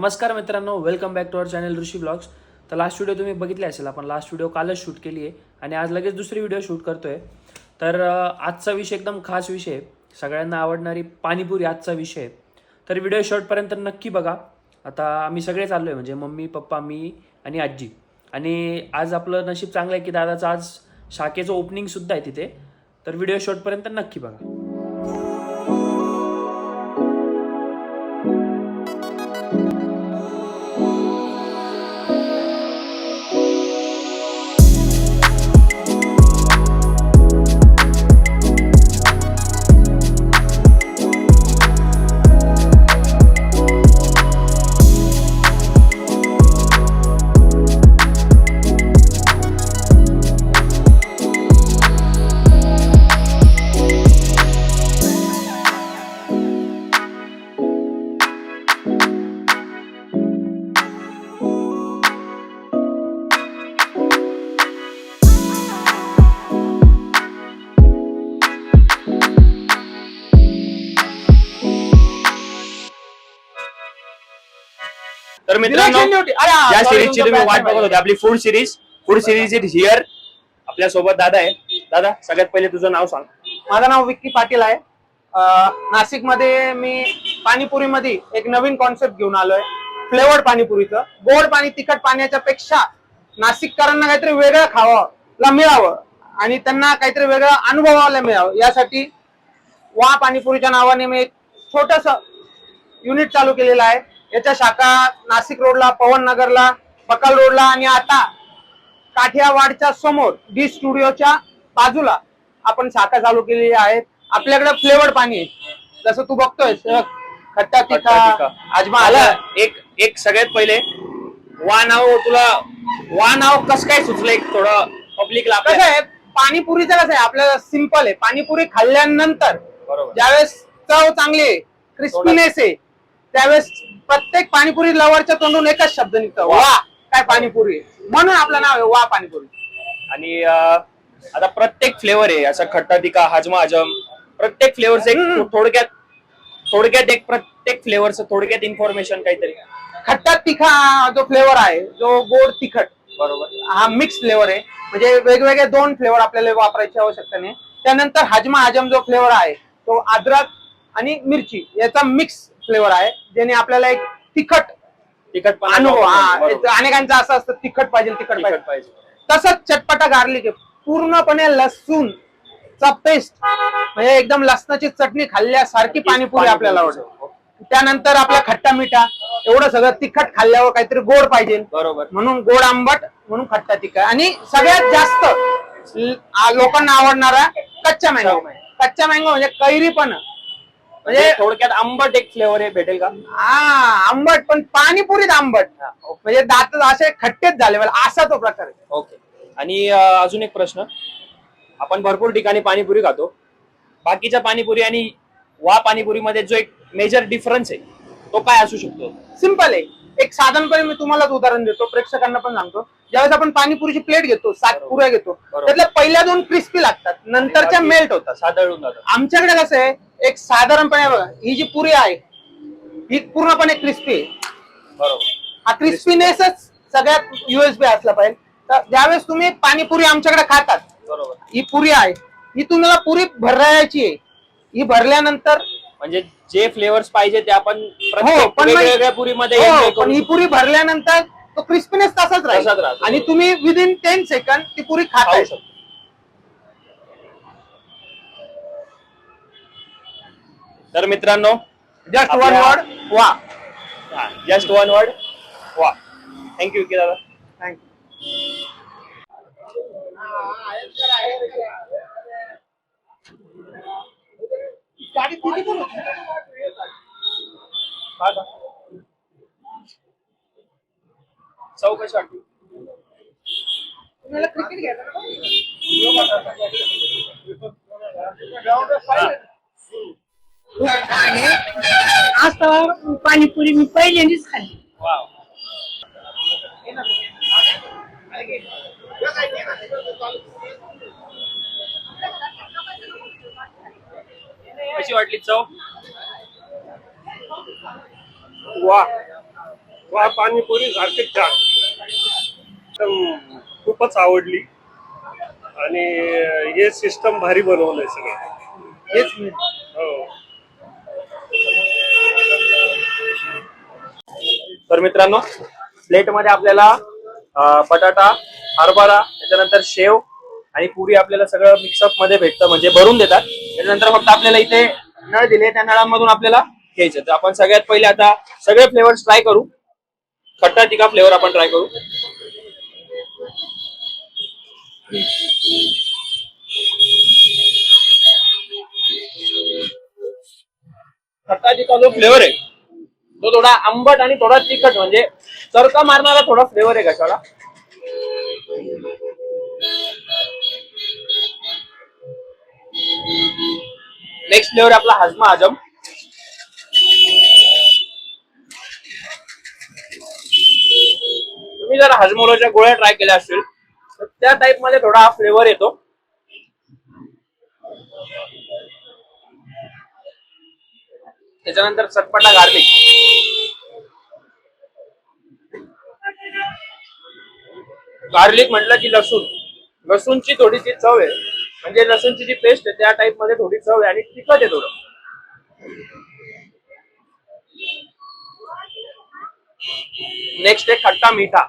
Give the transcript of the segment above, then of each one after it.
नमस्कार मित्रांनो welcome back to our channel Rishi blogs तर लास्ट व्हिडिओ तुम्ही बघितले असेल आपण लास्ट व्हिडिओ कालच शूट केली आहे आणि आज लगेच दुसरी व्हिडिओ शूट करतोय. तर आजचा विषय एकदम खास विषय आहे. सगळ्यांना आवडणारी पाणीपुरी आजचा विषय आहे. तर व्हिडिओ शॉर्टपर्यंत नक्की बघा. आता आम्ही सगळे चाललो आहे म्हणजे मम्मी पप्पा मी आणि आजी. आणि आज आपलं नशीब चांगलं आहे की दादाचं आज शाखेचं ओपनिंगसुद्धा आहे तिथे. तर व्हिडिओ शॉर्टपर्यंत नक्की बघा. तर मित्रांनो या सिरीजची तुम्ही वाट बघत होते. आपली food series food series is here आपल्यासोबत दादा आहे. दादा सगळ्यात पहिले तुझं नाव सांग. माझं नाव विक्की पाटील आहे. नाशिकमध्ये मी पाणीपुरीमध्ये एक नवीन कॉन्सेप्ट घेऊन आलोय. फ्लेवर्ड पाणीपुरीचं. गोड पाणी तिखट पाण्याच्या पेक्षा नाशिककरांना काहीतरी वेगळं खावायला मिळावं. आणि त्यांना काहीतरी वेगळं अनुभवायला मिळावं. यासाठी वा पाणीपुरीच्या नावाने मी एक छोटस युनिट चालू केलेलं आहे. याच्या शाखा नाशिक रोडला पवन नगरला बकाल रोडला आणि आता काठियावाडच्या समोर डी स्टुडिओच्या बाजूला आपण शाखा चालू केलेली आहे आपल्याकडे फ्लेवर्ड पाणी आहे. जसं तू बघतोय खट्टा तिखा मला आलं. एक एक सगळ्यात पहिले वा नाव तुला वा नाव कस काय सुचलं एक थोडं पब्लिकला कसं आहे पाणीपुरीचं कसं आहे? आपल्याला सिंपल आहे. पाणीपुरी खाल्ल्यानंतर बरोबर. ज्यावेळेस चव चांगली आहे क्रिस्पीनेस आहे त्यावेळेस प्रत्येक पाणीपुरी लवरच्या तोंडून एकच शब्द निघतो वा. काय पाणीपुरी. म्हणून आपलं नाव आहे वा पाणीपुरी आणि अं, आता प्रत्येक फ्लेवर आहे असं खट्टा तिका हाजमा हजम प्रत्येक फ्लेवर एक. थोडक्यात थोडक्यात एक प्रत्येक फ्लेवरचं थोडक्यात इन्फॉर्मेशन काहीतरी खट्टा तिखा जो फ्लेवर आहे जो गोड तिखट बरोबर हा मिक्स फ्लेवर आहे म्हणजे वेगवेगळे दोन फ्लेवर आपल्याला वापरायची आवश्यकता नाही त्यानंतर हजमा हजम जो फ्लेवर आहे तो अद्रक आणि मिरची याचा मिक्स फ्लेवर आहे ज्याने आपल्याला एक तिखट तिखट अनुभव हा अनेकांचं असं असतं तिखट पाहिजे तिखट पाहिजे. तिखट पाहिजे. तसंच चटपटा गार्लिक आहे. पूर्णपणे लसूण चा पेस्ट म्हणजे एकदम लसणाची चटणी खाल्ल्यासारखी पाणीपुरी आपल्याला आवडते. त्यानंतर आपला खट्टा मिठा एवढं सगळं तिखट खाल्ल्यावर काहीतरी गोड पाहिजे. बरोबर. म्हणून गोड आंबट म्हणून खट्टा तिखट. आणि सगळ्यात जास्त लोकांना आवडणारा कच्चा मँगो. कच्चा मँगो म्हणजे कैरी पण. म्हणजे म्हणजे थोडक्यात आंबट एक फ्लेवर आहे भेटेल का? हा आंबट पण पाणीपुरीत आंबट. म्हणजे दात असे खट्टेच झाले मला असा तो प्रकार आहे. ओके. आणि अजून एक प्रश्न. आपण भरपूर ठिकाणी पाणीपुरी खातो. बाकीच्या पाणीपुरी आणि वा पाणीपुरीमध्ये जो एक मेजर डिफरन्स आहे तो काय असू शकतो? सिंपल आहे. एक साधारणपणे मी तुम्हालाच उदाहरण देतो प्रेक्षकांना पण सांगतो. ज्यावेळेस आपण पाणीपुरीची प्लेट घेतो सात. पुऱ्या घेतो बरोबर. त्यातल्या पहिल्या दोन क्रिस्पी लागतात नंतरच्या बाकी- मेल्ट होतात. जातं आमच्याकडे कसं आहे एक साधारणपणे बघा ही जी पुरी आहे ही पूर्णपणे क्रिस्पी आहे. बरोबर. हा क्रिस्पीनेसच सगळ्यात युएसबी असला पाहिजे. तर ज्यावेळेस तुम्ही पाणीपुरी आमच्याकडे खातात बरोबर. ही पुरी आहे ही तुम्हाला पुरी भरायची आहे. ही भरल्यानंतर म्हणजे जे फ्लेवर्स पाहिजे ते आपण हो प्रत्येक पण मग- वेगवेगळ्या पुरीमध्ये हो, enjoy पण ही शकतो. पुरी भरल्यानंतर तो क्रिस्पीनेस तसाच तसाच राहील राहतो, आणि. तुम्ही विदिन टेन सेकंड ती पुरी खाता खाऊ शकतो. तर मित्रांनो जस्ट वन आपल्या- वर्ड वा. जस्ट वन वर्ड वा. थँक्यू की दादा. थँक्यू गाडी किती पण होती तुम्हाला क्रिकेट घ्यायचं का? आज तर पाणीपुरी मी पहिल्यांदाच खाल्ली. वाव. कशी वाटली चव वा. वा पाणीपुरी सारखी छान. एकदम खूपच आवडली. आणि हे सिस्टम भारी बनवलंय सगळं. हेच मी. हो. तर मित्रांनो प्लेटमध्ये आपल्याला बटाटा हरभरा त्याच्यानंतर शेव आणि पुरी आपल्याला सगळं मिक्सअपमध्ये भेटतं. म्हणजे भरून देतात. त्याच्यानंतर फक्त आपल्याला इथे नळ दिले. त्या नळांमधून आपल्याला घ्यायचं. तर आपण सगळ्यात पहिले आता सगळे फ्लेवर्स ट्राय करू. खट्टा टिका फ्लेवर आपण ट्राय करू. खट्टा टिका जो फ्लेवर आहे तो थोडा आंबट आणि थोडा तिखट म्हणजे चरका मारणारा थोडा फ्लेवर आहे कशाला नेक्स्ट फ्लेवर आपला हजमा आजम. तुम्ही जर हजमोलोच्या गोळ्या ट्राय केल्या असतील तर त्या टाइपमध्ये थोडा हा फ्लेवर येतो. त्याच्यानंतर चटपटा गार्लिक गार्लिक म्हटलं की लसूण. लसूणची थोडीशी चव आहे. म्हणजे लसूणची जी पेस्ट आहे त्या टाइपमध्ये थोडी चव आहे आणि तिखट आहे थोडं. नेक्स्ट आहे खट्टा मीठा.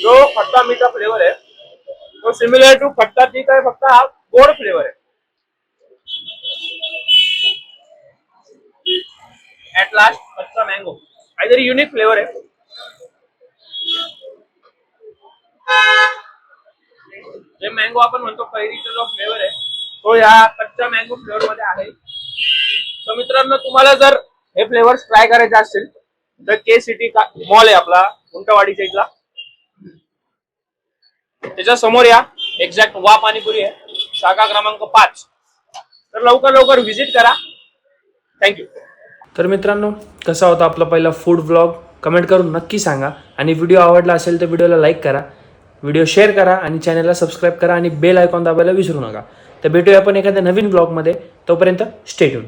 जो खट्टा मीठा फ्लेवर आहे तो सिमिलर टू खट्टा तीख आहे फक्त हा गोड फ्लेवर आहे. ऍट लास्ट कच्चा मँगो काहीतरी युनिक फ्लेवर आहे. जे मँगो आपण म्हणतो कैरीचा जो फ्लेवर आहे तो या कच्च्या मँगो फ्लेवर मध्ये आहे. तर मित्रांनो तुम्हाला जर हे फ्लेवर्स ट्राय करायचे असतील द के सिटी मॉल आहे आपला उंटवाडीच्या इथला त्याच्यासमोर या एक्झॅक्ट वा पाणीपुरी आहे. शाखा क्रमांक पाच. तर लवकर लवकर व्हिजिट करा. थँक्यू तर मित्रांनो कसा होता आपला पहिला फूड ब्लॉग कमेंट करून नक्की सांगा. आणि व्हिडिओ आवडला असेल तर व्हिडिओला लाईक करा. व्हिडिओ शेअर करा आणि चॅनलला सबस्क्राईब करा आणि बेल आयकॉन दाबायला विसरू नका. तर भेटूया आपण एखाद्या नवीन ब्लॉगमध्ये तोपर्यंत स्टेट होऊन